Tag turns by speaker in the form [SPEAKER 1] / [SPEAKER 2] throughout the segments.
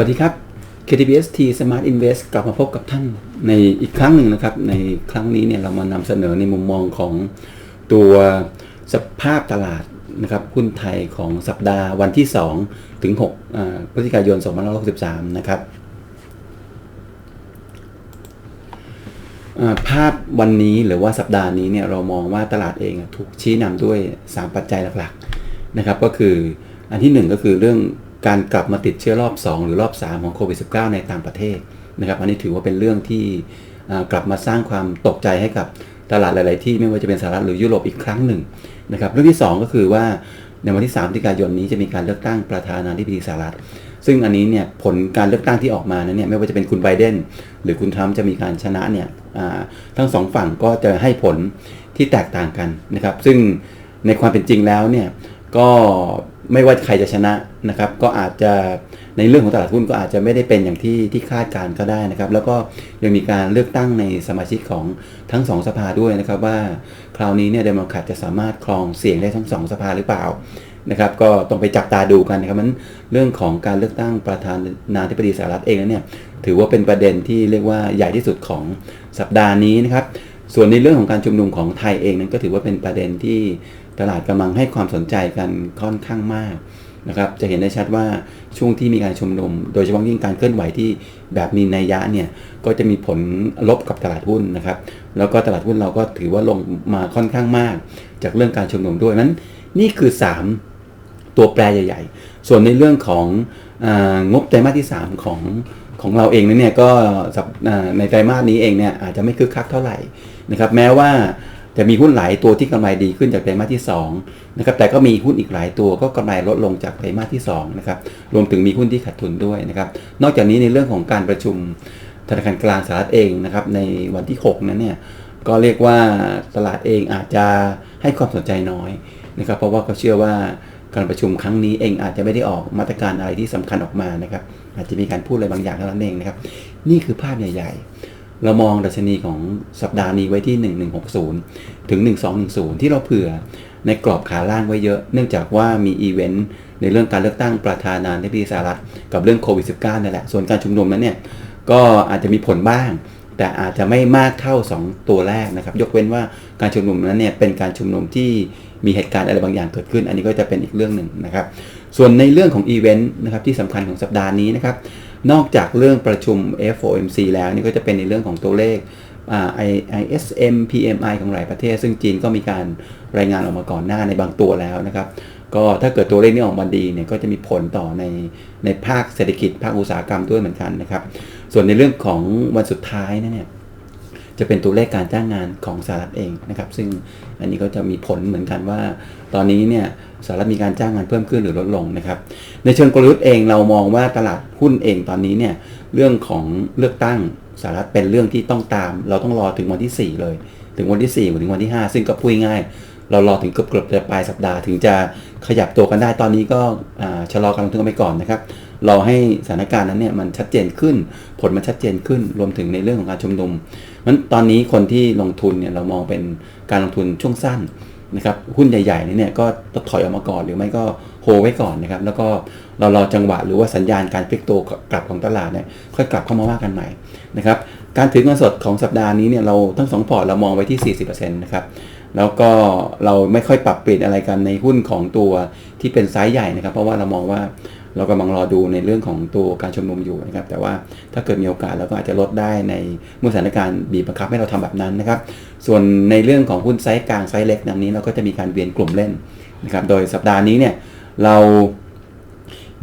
[SPEAKER 1] วัสดีครับ KTBST Smart Invest กลับมาพบกับท่านในอีกครั้งหนึ่งนะครับ ในครั้งนี้เนี่ยเรามานำเสนอในมุมมองของตัวสภาพตลาดนะครับหุ้นไทยของสัปดาห์วันที่ 2 ถึง6พฤศจิกายน2563 นะครับภาพวันนี้หรือว่าสัปดาห์นี้เนี่ยเรามองว่าตลาดเองถูกชี้นำด้วย 3 ปัจจัยหลักๆนะครับ ก็คืออันที่ 1 ก็คือเรื่อง การกลับมาติดเชื้อรอบ 2 หรือรอบ 3 ของโควิด -19 ในต่างประเทศนะครับอันนี้ถือว่าเป็นเรื่องที่กลับมาสร้างความตกใจให้กับตลาดหลาย ๆ ที่ไม่ว่าจะเป็นสหรัฐหรือยุโรปอีกครั้งหนึ่งนะครับเรื่องที่ 2 ก็คือว่าในวันที่3พฤศจิกายนนี้จะมีการเลือกตั้งประธานาธิบดีสหรัฐ ซึ่งอันนี้เนี่ยผลการเลือกตั้งที่ออกมานั้นเนี่ยไม่ว่าจะเป็นคุณไบเดนหรือคุณทรัมป์จะมีการชนะเนี่ยทั้งสองฝั่งก็จะให้ผลที่แตกต่างกันนะครับซึ่งในความเป็นจริงแล้วเนี่ย ก็ไม่ว่าใครจะชนะนะครับ ก็อาจจะในเรื่องของตลาดหุ้นก็อาจจะไม่ได้เป็นอย่างที่ที่คาดการณ์ก็ได้นะครับ แล้วก็ยังมีการเลือกตั้งในสมาชิกของทั้งสองสภาด้วยนะครับว่าคราวนี้เนี่ยเดโมแครตจะสามารถครองเสียงได้ทั้งสองสภาหรือเปล่านะครับ ก็ต้องไปจับตาดูกันนะครับมันเรื่องของการเลือกตั้งประธานาธิบดีสหรัฐเองนั้นเนี่ยถือว่าเป็นประเด็นที่เรียกว่าใหญ่ที่สุดของสัปดาห์นี้นะครับ ส่วนในเรื่องของการชุมนุมของไทยเองนั้นก็ถือว่าเป็นประเด็นที่ ตลาดกำลังให้ความสนใจกันค่อนข้างมากนะครับจะเห็นได้ชัดว่าช่วงที่มีการชุมนุม โดยเฉพาะยิ่งการเคลื่อนไหวที่แบบมีนัยยะเนี่ยก็จะมีผลลบกับตลาดหุ้นนะครับ แล้วก็ตลาดหุ้นเราก็ถือว่าลงมาค่อนข้างมาก จากเรื่องการชุมนุมด้วยนั้น นี่คือ 3 ตัวแปรใหญ่ ๆ ส่วนในเรื่องขององบไตรมาสที่ 3 ของของเราเองนั้นเนี่ยก็ในไตรมาสนี้เองเนี่ยอาจจะไม่คึกคักเท่าไหร่นะครับ แม้ว่า จะมีหุ้นหลายตัวที่กำไรดีขึ้นจากไตรมาสที่2นะครับแต่ก็มีหุ้นอีกหลายตัวก็กำไรลดลงจากไตรมาสที่2นะครับรวมถึงมีหุ้นที่ขาดทุนด้วยนะครับนอกจากนี้ในเรื่องของการประชุมธนาคารกลางสหรัฐเองนะครับในวันที่ 6 นั้นเนี่ยก็เรียกว่าตลาดเองอาจจะให้ความสนใจน้อยนะครับเพราะว่าเขาเชื่อว่าการประชุมครั้งนี้เองอาจจะไม่ได้ออกมาตรการอะไรที่สำคัญออกมานะครับอาจจะมีการพูดอะไรบางอย่างเท่านั้นเองนะครับนี่คือภาพใหญ่ๆ เรามองดัชนีของสัปดาห์นี้ไว้ที่ 1160 ถึง 1210 ที่เราเผื่อในกรอบขาล่างไว้เยอะ เนื่องจากว่ามีอีเวนต์ในเรื่องการเลือกตั้งประธานาธิบดีสหรัฐกับเรื่องโควิด -19 นั่นแหละ ส่วนการชุมนุมนั้นเนี่ย ก็อาจจะมีผลบ้าง แต่อาจจะไม่มากเท่า 2 ตัวแรกนะครับ ยกเว้นว่าการชุมนุมนั้นเนี่ยเป็นการชุมนุมที่มีเหตุการณ์อะไรบางอย่างเกิดขึ้น อันนี้ก็จะเป็นอีกเรื่องหนึ่งนะครับ ส่วนในเรื่องของอีเวนต์นะครับที่สำคัญของสัปดาห์นี้นะครับ นอกจากเรื่องประชุม FOMC แล้วนี่ก็จะเป็นในเรื่องของตัวเลข ISM PMI ของหลายประเทศ ซึ่งจีนก็มีการรายงานออกมาก่อนหน้าในบางตัวแล้วนะครับ ก็ถ้าเกิดตัวเลขนี้ออกมาดีเนี่ยก็จะมีผลต่อในในภาคเศรษฐกิจภาคอุตสาหกรรมด้วยเหมือนกันนะครับ ส่วนในเรื่องของวันสุดท้ายนะเนี่ย จะเป็นตัวเลขการจ้างงานของสหรัฐเองนะครับ ซึ่งอันนี้ก็จะมีผลเหมือนกันว่า ตอนนี้เนี่ยสหรัฐมีการจ้างงานเพิ่มขึ้นหรือลดลงนะครับ ในเชิงกลยุทธ์เองเรามองว่าตลาดหุ้นเองตอนนี้เนี่ยเรื่องของเลือกตั้งสหรัฐเป็นเรื่องที่ต้องตาม เราต้องรอถึงวันที่ 4 เลย ถึงวันที่4ถึงวันที่ 5 ซึ่งก็พูดง่ายเรารอถึงเกือบเกือบจะปลายสัปดาห์ถึงจะขยับตัวกันได้ตอนนี้ก็ชะลอการลงทุนไปก่อนนะครับ รอให้สถานการณ์นั้นเนี่ยมันชัดเจนขึ้น ผลมันชัดเจนขึ้น รวมถึงในเรื่องของการชุมนุมมันตอนนี้คนที่ลงทุนเนี่ยเรามองเป็นการลงทุนช่วงสั้นนะครับหุ้นใหญ่ๆนี่เนี่ยก็ต้องถอยออกมาก่อนหรือไม่ก็โฮไว้ก่อนนะครับแล้วก็เรารอจังหวะหรือว่าสัญญาณการพลิกตัวกลับของตลาดเนี่ยค่อยกลับเข้ามาว่ากันใหม่นะครับการถือเงินสดของสัปดาห์นี้เนี่ยเราทั้งสองพอร์ตเรามองไว้ที่ 40%นะครับแล้วก็เราไม่ค่อยปรับเปลี่ยนอะไรกันในหุ้นของตัวที่เป็นไซส์ใหญ่นะครับ เพราะว่าเรามองว่า เรากำลังรอดูในเรื่องของตัวการชุมนุมอยู่นะครับ แต่ว่าถ้าเกิดมีโอกาสเราก็อาจจะลดได้ในเมื่อสถานการณ์บีบบังคับให้เราทำแบบนั้นนะครับ ส่วนในเรื่องของหุ้นไซส์กลางไซส์เล็กดังนี้เราก็จะมีการเวียนกลุ่มเล่นนะครับ โดยสัปดาห์นี้เนี่ยเรา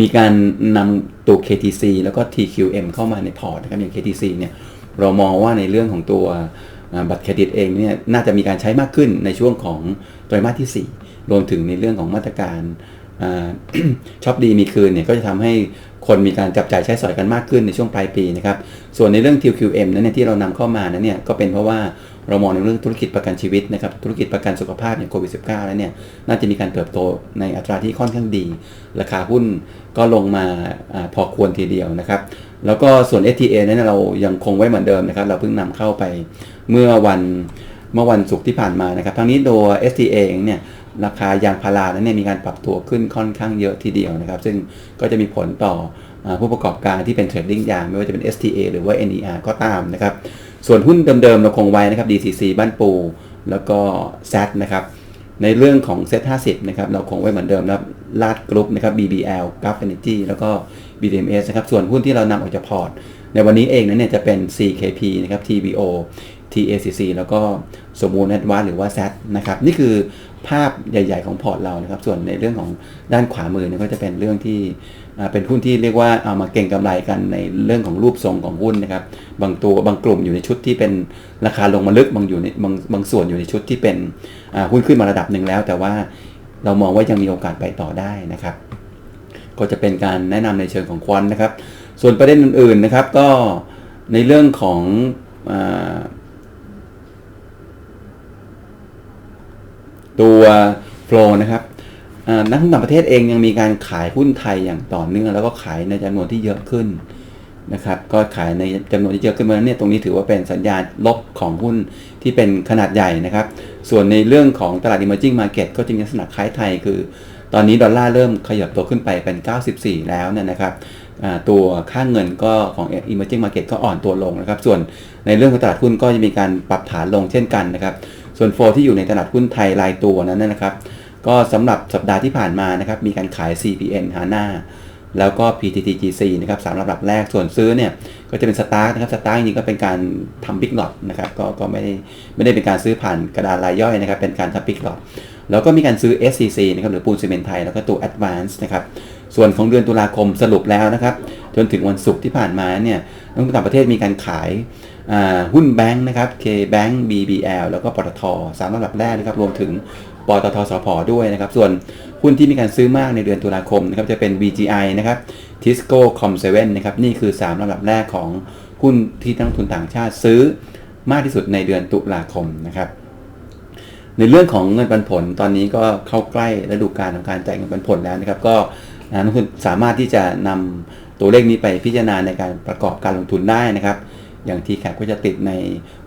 [SPEAKER 1] มีการนำตัว KTC แล้วก็ TQM เข้ามาในพอร์ตนะครับอย่าง KTC เนี่ยเรามองว่าในเรื่องของตัวบัตรเครดิตเองเนี่ยน่าจะมีการใช้มากขึ้นในช่วงของไตรมาสที่ 4 รวมถึงในเรื่องของมาตรการ ช็อปดีมีคืนเนี่ยก็จะทำให้คนมีการจับจ่ายใช้สอยกันมากขึ้นในช่วงปลายปีนะครับ ส่วนในเรื่อง TQM นั้นเนี่ยที่เรานำเข้ามานั้นเนี่ยก็เป็นเพราะว่าเรามองในเรื่องธุรกิจประกันชีวิตนะครับ ธุรกิจประกันสุขภาพอย่างโควิด -19 แล้วเนี่ยน่าจะมีการเติบโตในอัตราที่ค่อนข้างดี ราคาหุ้นก็ลงมาอพอควรทีเดียวนะครับ แล้วก็ส่วน STA นั้นเรายังคงไว้เหมือนเดิมนะครับ เราเพิ่งนำเข้าไปเมื่อวันเมื่อวันศุกร์ที่ผ่านมานะครับทั้งนี้ตัว STA เองเนี่ย ราคายางพารานั้นเนี่ยมีการปรับตัวขึ้นค่อนข้างเยอะทีเดียวนะครับ ซึ่งก็จะมีผลต่อผู้ประกอบการที่เป็นเทรดดิ้งยางไม่ว่าจะเป็น STA หรือว่า NER ก็ตามนะครับ ส่วนหุ้นเดิมๆเราคงไว้นะครับ DCC บ้านปู แล้วก็ Z นะครับในเรื่องของ Z 50 นะครับ เราคงไว้เหมือนเดิมนะครับลาดกรุ๊ปนะครับ BBL g u f Energy แล้วก็ BDMs นะครับ ส่วนหุ้นที่เรานำออกจากพอร์ต ในวันนี้เองนั้นเนี่ยจะเป็น CKP นะครับ TBO TACC แล้วก็สมูลเน็ตวาหรือว่า Z นะครับ นี่คือ ภาพใหญ่ ๆ ของพอร์ตเรานะครับ ส่วนในเรื่องของด้านขวามือเนี่ยก็จะเป็นเรื่องที่เป็นหุ้นที่เรียกว่าเอามาเก่งกำไรกันในเรื่องของรูปทรงของหุ้นนะครับ บางตัวบางกลุ่มอยู่ในชุดที่เป็นราคาลงมาลึกบางอยู่ในบางบางส่วนอยู่ในชุดที่เป็นหุ้นขึ้นมาระดับหนึ่งแล้ว แต่ว่าเรามองว่ายังมีโอกาสไปต่อได้นะครับ ก็จะเป็นการแนะนำในเชิงของควอนนะครับ ส่วนประเด็นอื่นๆนะครับ ก็ในเรื่องของอา ตัวโฟลนะครับนักลงทุนต่างประเทศเองยังมีการขายหุ้นไทยอย่างต่อเนื่อง แล้วก็ขายในจำนวนที่เยอะขึ้นนะครับ ก็ขายในจำนวนที่เยอะขึ้นเพราเนี่ยตรงนี้ถือว่าเป็นสัญญาณลบของหุ้นที่เป็นขนาดใหญ่นะครับ ส่วนในเรื่องของตลาด emerging market ก็จะมีลักษณะคล้ายไทยคือ ตอนนี้ดอลลาร์เริ่มขยับตัวขึ้นไปเป็น 94 แล้วเนี่ยนะครับตัวค่าเงินก็ของ emerging market ก็อ่อนตัวลงนะครับ ส่วนในเรื่องของตลาดหุ้นก็จะมีการปรับฐานลงเช่นกันนะครับ ส่วนโฟลที่อยู่ในตลาดหุ้นไทยรายตัวนั้นนะครับก็สำหรับสัปดาห์ที่ผ่านมานะครับมีการขาย CPN ฮาน่าแล้วก็ PTTGC นะครับสามลำดับแรกส่วนซื้อเนี่ยก็จะเป็นสตาร์นะครับสตาร์จริงก็เป็นการทำบิ๊กหลอตนะครับก็ก็ไม่ได้ไม่ได้เป็นการซื้อผ่านกระดานรายย่อยนะครับเป็นการทำบิ๊กหลอตแล้วก็มีการซื้อ SCC นะครับหรือปูนซีเมนต์ไทยแล้วก็ตัว Advance นะครับ ส่วนของเดือนตุลาคมสรุปแล้วนะครับ จนถึงวันศุกร์ที่ผ่านมาเนี่ยนักลงทุนต่างประเทศมีการขายหุ้นแบงค์นะครับ K Bank BBL แล้วก็ปตทสามลำดับแรกนะครับ รวมถึงปตทสพด้วยนะครับ ส่วนหุ้นที่มีการซื้อมากในเดือนตุลาคมนะครับ จะเป็น BGI นะครับ Tisco Com7 นะครับ นี่คือ 3ลำดับแรกของหุ้นที่นักลงทุนต่างชาติซื้อมากที่สุดในเดือนตุลาคมนะครับ ในเรื่องของเงินปันผลตอนนี้ก็เข้าใกล้ฤดูกาลของการจ่ายเงินปันผลแล้วนะครับ ก็ นักลงทุนสามารถที่จะนำตัวเลขนี้ไปพิจารณาในการประกอบการลงทุนได้นะครับ อย่างทีแคก็จะติดใน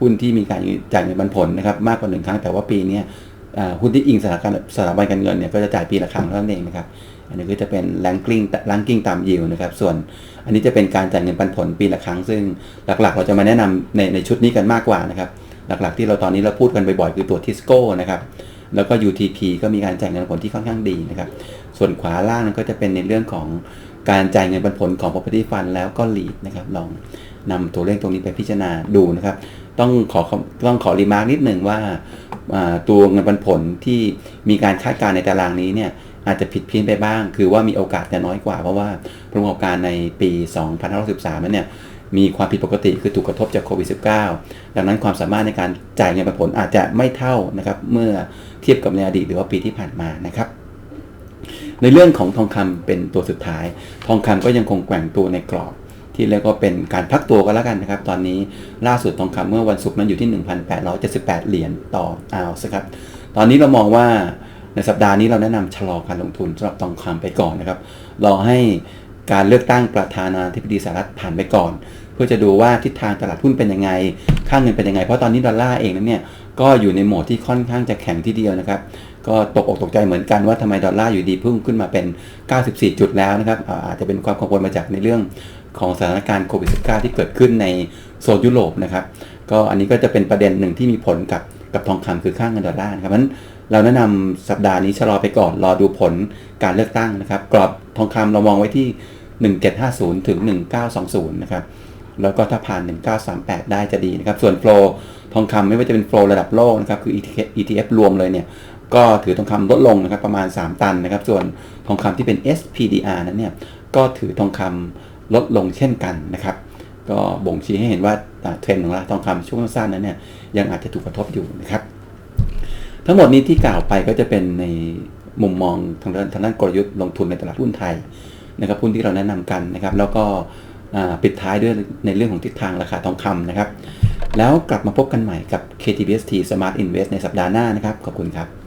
[SPEAKER 1] หุ้นที่มีการจ่ายเงินปันผลนะครับมากกว่าหนึ่งครั้งแต่ว่าปีนี้หุ้นที่อิงสถานการสถาบันการเงินเนี่ยก็จะจ่ายปีละครั้งเท่านั้นเองนะครับอันนี้ก็จะเป็น ranking ranking ตามยิวนะครับ ส่วนอันนี้จะเป็นการจ่ายเงินปันผลปีละครั้ง ซึ่งหลักๆ เราจะมาแนะนำในในชุดนี้กันมากกว่านะครับ หลักๆที่เราตอนนี้เราพูดกันบ่อยๆ คือตัว Tisco นะครับ แล้วก็ UTP ก็มีการจ่ายเงินปันผลที่ค่อนข้างดีนะครับ ส่วนขวาล่างนั้นก็จะเป็นในเรื่องของการจ่ายเงินปันผลของ property fund แล้วก็ lead นะครับ ลองนำตัวเลขตรงนี้ไปพิจารณาดูนะครับ ต้องขอต้องขอรีมาร์กนิดหนึ่งว่าตัวเงินปันผลที่มีการคาดการณ์ในตารางนี้เนี่ยอาจจะผิดเพี้ยนไปบ้าง คือว่ามีโอกาสจะน้อยกว่า เพราะว่าผลประกอบการในปี 2563นั้นเนี่ย มีความผิดปกติคือถูกกระทบจากโควิด -19 ดังนั้นความสามารถในการจ่ายเงินปันผลอาจจะไม่เท่านะครับเมื่อเทียบกับในอดีตหรือว่าปีที่ผ่านมานะครับ ในเรื่องของทองคำเป็นตัวสุดท้าย ทองคำก็ยังคงแกว่งตัวในกรอบที่เรียกว่าเป็นการพักตัวก็แล้วกันนะครับ ตอนนี้ล่าสุดทองคำเมื่อวันศุกร์นั้นอยู่ที่ 1,878 เหรียญต่อออนซ์ครับ ตอนนี้เรามองว่าในสัปดาห์นี้เราแนะนำชะลอการลงทุนสำหรับทองคำไปก่อนนะครับ รอให้การเลือกตั้งประธานาธิบดีสหรัฐผ่านไปก่อน พื่อจะดูว่าทิศทางตลาดหุ้นเป็นยังไง ค่าเงินเป็นยังไง เพราะตอนนี้ดอลลาร์เองนั้นเนี่ยก็อยู่ในโหมดที่ค่อนข้างจะแข็งทีเดียวนะครับ ก็ตกอกตกใจเหมือนกันว่าทำไมดอลลาร์อยู่ดีพุ่งขึ้นมาเป็น 94 จุดแล้วนะครับ อาจจะเป็นความกังวลมาจากในเรื่องของสถานการณ์โควิด -19 ที่เกิดขึ้นในโซนยุโรปนะครับ ก็อันนี้ก็จะเป็นประเด็นหนึ่งที่มีผลกับกับทองคำคือค่าเงินดอลลาร์นะครับเพราะฉะนั้นเราแนะนำสัปดาห์นี้ชะลอไปก่อนรอดูผลการเลือกตั้งนะครับ กรอบทองคำเรามองไว้ที่ 1750 ถึง 1920 นะครับ แล้วก็ถ้าผ่าน 1938 ได้จะดีนะครับ ส่วนโฟลทองคำไม่ว่าจะเป็นโฟลระดับโลกนะครับคือ ETF รวมเลยเนี่ยก็ถือทองคำลดลงนะครับประมาณ 3 ตันนะครับ ส่วนทองคำที่เป็น SPDR นั้นเนี่ยก็ถือทองคำลดลงเช่นกันนะครับ ก็บ่งชี้ให้เห็นว่าเทรนด์ของราคาทองคำช่วงสั้นนั้นเนี่ยยังอาจจะถูกกระทบอยู่นะครับ ทั้งหมดนี้ที่กล่าวไปก็จะเป็นในมุมมองทางด้านทางด้านกลยุทธ์ลงทุนในตลาดหุ้นไทยนะครับหุ้นที่เราแนะนำกันนะครับ แล้วก็ ปิดท้ายด้วยในเรื่องของทิศทางราคาทองคำนะครับ แล้วกลับมาพบกันใหม่กับ KTBST Smart Invest ในสัปดาห์หน้านะครับ ขอบคุณครับ